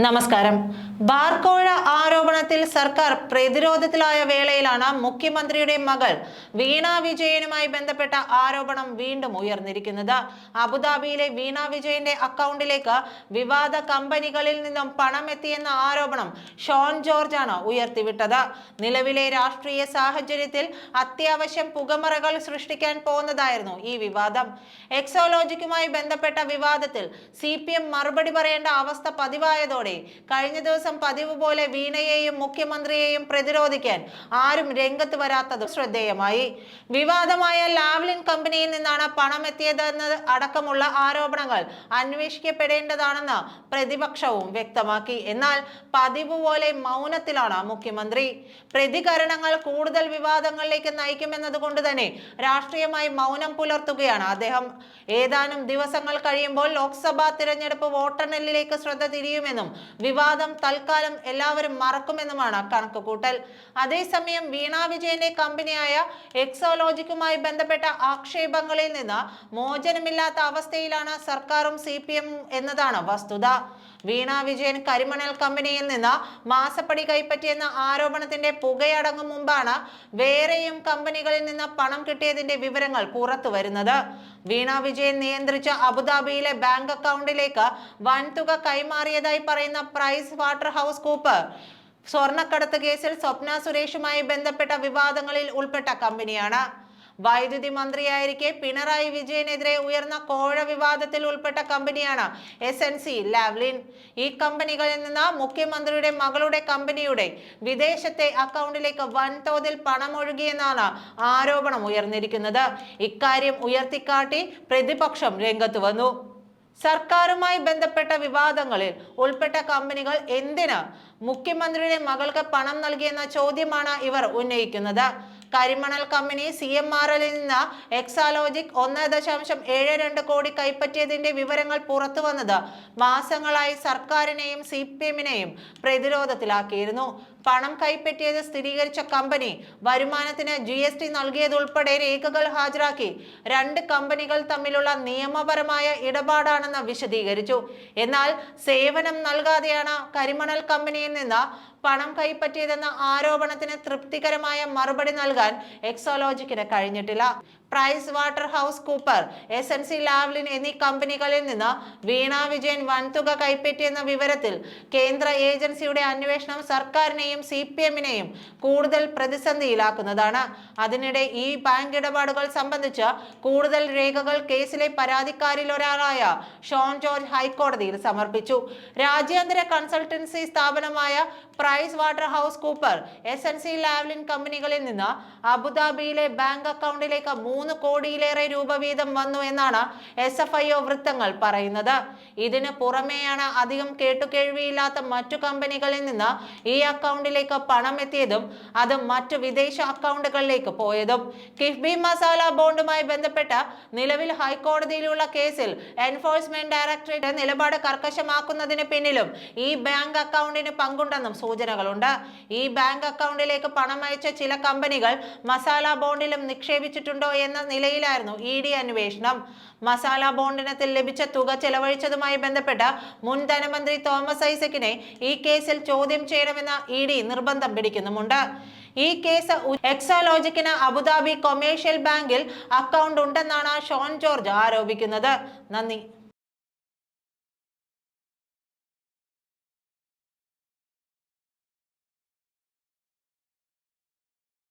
നമസ്കാരം. ബാർക്കോഴ ആരോപണത്തിൽ സർക്കാർ പ്രതിരോധത്തിലായ വേളയിലാണ് മുഖ്യമന്ത്രിയുടെ മകൾ വീണ വിജയനുമായി ബന്ധപ്പെട്ട ആരോപണം വീണ്ടും ഉയർന്നിരിക്കുന്നത്. അബുദാബിയിലെ വീണ വിജയന്റെ അക്കൗണ്ടിലേക്ക് വിവാദ കമ്പനികളിൽ നിന്നും പണം എത്തിയെന്ന ആരോപണം ഷോൺ ജോർജ് ആണ് ഉയർത്തിവിട്ടത്. നിലവിലെ രാഷ്ട്രീയ സാഹചര്യത്തിൽ അത്യാവശ്യം പുകമറകൾ സൃഷ്ടിക്കാൻ പോകുന്നതായിരുന്നു ഈ വിവാദം. എക്സോലോജിക്കുമായി ബന്ധപ്പെട്ട വിവാദത്തിൽ സി മറുപടി പറയേണ്ട അവസ്ഥ പതിവായതോടെ കഴിഞ്ഞ ദിവസം പതിവ് പോലെ വീണയെയും മുഖ്യമന്ത്രിയെയും പ്രതിരോധിക്കാൻ ആരും രംഗത്ത് വരാത്തത് ശ്രദ്ധേയമായി. വിവാദമായ ലാവ്ലിൻ കമ്പനിയിൽ നിന്നാണ് പണം എത്തിയതെന്ന് അടക്കമുള്ള ആരോപണങ്ങൾ അന്വേഷിക്കപ്പെടേണ്ടതാണെന്ന് പ്രതിപക്ഷവും വ്യക്തമാക്കി. എന്നാൽ പതിവ് പോലെ മൗനത്തിലാണ് മുഖ്യമന്ത്രി. പ്രതികരണങ്ങൾ കൂടുതൽ വിവാദങ്ങളിലേക്ക് നയിക്കുമെന്നതുകൊണ്ട് തന്നെ രാഷ്ട്രീയമായി മൗനം പുലർത്തുകയാണ് അദ്ദേഹം. ഏതാനും ദിവസങ്ങൾ കഴിയുമ്പോൾ ലോക്സഭാ തിരഞ്ഞെടുപ്പ് വോട്ടെണ്ണലിലേക്ക് ശ്രദ്ധ തിരിയുമെന്നും വിവാദം തൽക്കാലം എല്ലാവരും മറക്കുമെന്നുമാണ് കണക്കുകൂട്ടൽ അതേസമയം വീണ വിജയന്റെ കമ്പനിയായ എക്സോലോജിക്കുമായി ബന്ധപ്പെട്ട ആക്ഷേപങ്ങളിൽ നിന്ന് മോചനമില്ലാത്ത അവസ്ഥയിലാണ് സർക്കാരും സി എന്നതാണ് വസ്തുത. വീണ വിജയൻ കരിമണൽ കമ്പനിയിൽ നിന്ന് മാസപ്പടി കൈപ്പറ്റിയെന്ന ആരോപണത്തിന്റെ പുകയടങ്ങും മുമ്പാണ് വേറെയും കമ്പനികളിൽ നിന്ന് പണം കിട്ടിയതിന്റെ വിവരങ്ങൾ പുറത്തു വരുന്നത് വീണ വിജയൻ നിയന്ത്രിച്ച അബുദാബിയിലെ ബാങ്ക് അക്കൗണ്ടിലേക്ക് വൻതുക കൈമാറിയതായി പറയുന്ന പ്രൈസ് വാട്ടർ ഹൗസ് കൂപ്പ് സ്വർണക്കടത്ത് കേസിൽ സ്വപ്ന സുരേഷുമായി ബന്ധപ്പെട്ട വിവാദങ്ങളിൽ ഉൾപ്പെട്ട കമ്പനിയാണ്. വൈദ്യുതി മന്ത്രിയായിരിക്കെ പിണറായി വിജയനെതിരെ ഉയർന്ന കോഴ വിവാദത്തിൽ ഉൾപ്പെട്ട കമ്പനിയാണ് എസ് എൻ സി ലാവ്ലിൻ. ഈ കമ്പനികളിൽ നിന്ന് മുഖ്യമന്ത്രിയുടെ മകളുടെ കമ്പനിയുടെ വിദേശത്തെ അക്കൗണ്ടിലേക്ക് വൻതോതിൽ പണം ഒഴുകിയെന്നാണ് ആരോപണം ഉയർന്നിരിക്കുന്നത്. ഇക്കാര്യം ഉയർത്തിക്കാട്ടി പ്രതിപക്ഷം രംഗത്ത് വന്നു. സർക്കാരുമായി ബന്ധപ്പെട്ട വിവാദങ്ങളിൽ ഉൾപ്പെട്ട കമ്പനികൾ എന്തിന് മുഖ്യമന്ത്രിയുടെ മകൾക്ക് പണം നൽകിയെന്ന ചോദ്യമാണ് ഇവർ ഉന്നയിക്കുന്നത്. കരിമണൽ കമ്പനി സി എം ആർ എല്ലിൽ നിന്ന് എക്സാലോജിക് ഒന്ന് ദശാംശം ഏഴ് രണ്ട് കോടി കൈപ്പറ്റിയതിന്റെ വിവരങ്ങൾ പുറത്തു വന്നത് മാസങ്ങളായി സർക്കാരിനെയും സി പി എമ്മിനെയും പ്രതിരോധത്തിലാക്കിയിരുന്നു. പണം കൈപ്പറ്റിയത് സ്ഥിരീകരിച്ച കമ്പനി വരുമാനത്തിന് ജി എസ് ടി നൽകിയതുൾപ്പെടെ രേഖകൾ ഹാജരാക്കി. രണ്ട് കമ്പനികൾ തമ്മിലുള്ള നിയമപരമായ ഇടപാടാണെന്ന് വിശദീകരിച്ചു. എന്നാൽ സേവനം നൽകാതെയാണ് കരിമണൽ കമ്പനിയിൽ നിന്ന് പണം കൈപ്പറ്റിയതെന്ന ആരോപണത്തിന് തൃപ്തികരമായ മറുപടി നൽകാൻ എക്സോലോജിക്കിന് കഴിഞ്ഞിട്ടില്ല. Pricewaterhouse Cooper S N C Lavalin എന്നീ കമ്പനികളിൽ നിന്ന് വീണ വിജയൻ വൻതുക കൈപ്പറ്റിയെന്ന വിവരത്തിൽ കേന്ദ്ര ഏജൻസിയുടെ അന്വേഷണം സർക്കാരിനെയും സി പി എമ്മിനെയും കൂടുതൽ പ്രതിസന്ധിയിലാക്കുന്നതാണ്. അതിനിടെ ഈ ബാങ്ക് ഇടപാടുകൾ സംബന്ധിച്ച് കൂടുതൽ രേഖകൾ കേസിലെ പരാതിക്കാരിൽ ഒരാളായ ഷോൺ ജോർജ് ഹൈക്കോടതിയിൽ സമർപ്പിച്ചു. രാജ്യാന്തര കൺസൾട്ടൻസി സ്ഥാപനമായ Pricewaterhouse Cooper S N C Lavalin കമ്പനികളിൽ നിന്ന് അബുദാബിയിലെ ബാങ്ക് അക്കൗണ്ടിലേക്ക് മൂന്ന് കോടിയിലേറെ രൂപ വീതം വന്നു എന്നാണ് എസ് എഫ് ഐ ഒ വൃത്തങ്ങൾ പറയുന്നത്. ഇതിന് പുറമെയാണ് അധികം കേട്ടുകേഴ്വിയില്ലാത്ത മറ്റു കമ്പനികളിൽ നിന്ന് ഈ അക്കൗണ്ടിലേക്ക് പണം എത്തിയതും അത് മറ്റു വിദേശ അക്കൗണ്ടുകളിലേക്ക് പോയതും. കിഫ്ബി മസാല ബോണ്ടുമായി ബന്ധപ്പെട്ട നിലവിൽ ഹൈക്കോടതിയിലുള്ള കേസിൽ എൻഫോഴ്സ്മെന്റ് ഡയറക്ടറേറ്റ് നിലപാട് കർക്കശമാക്കുന്നതിന് പിന്നിലും ഈ ബാങ്ക് അക്കൗണ്ടിന് പങ്കുണ്ടെന്നും സൂചനകളുണ്ട്. ഈ ബാങ്ക് അക്കൗണ്ടിലേക്ക് പണം അയച്ച ചില കമ്പനികൾ മസാല ബോണ്ടിലും നിക്ഷേപിച്ചിട്ടുണ്ടോ എന്ന നിലയിലായിരുന്നു ഇ ഡി അന്വേഷണം. മസാല ബോണ്ടിനത്തിൽ ലഭിച്ച തുക ചെലവഴിച്ചതുമായി ബന്ധപ്പെട്ട മുൻ ധനമന്ത്രി തോമസ് ഐസക്കിനെ ഈ കേസിൽ ചോദ്യം ചെയ്യണമെന്ന ഇ ഡി നിർബന്ധം പിടിക്കുന്നുമുണ്ട്. ഈ കേസ് എക്സോലോജിക്കിന് അബുദാബി കൊമേഴ്ഷ്യൽ ബാങ്കിൽ അക്കൗണ്ട് ഉണ്ടെന്നാണ് ഷോൺ ജോർജ് ആരോപിക്കുന്നത്. നന്ദി.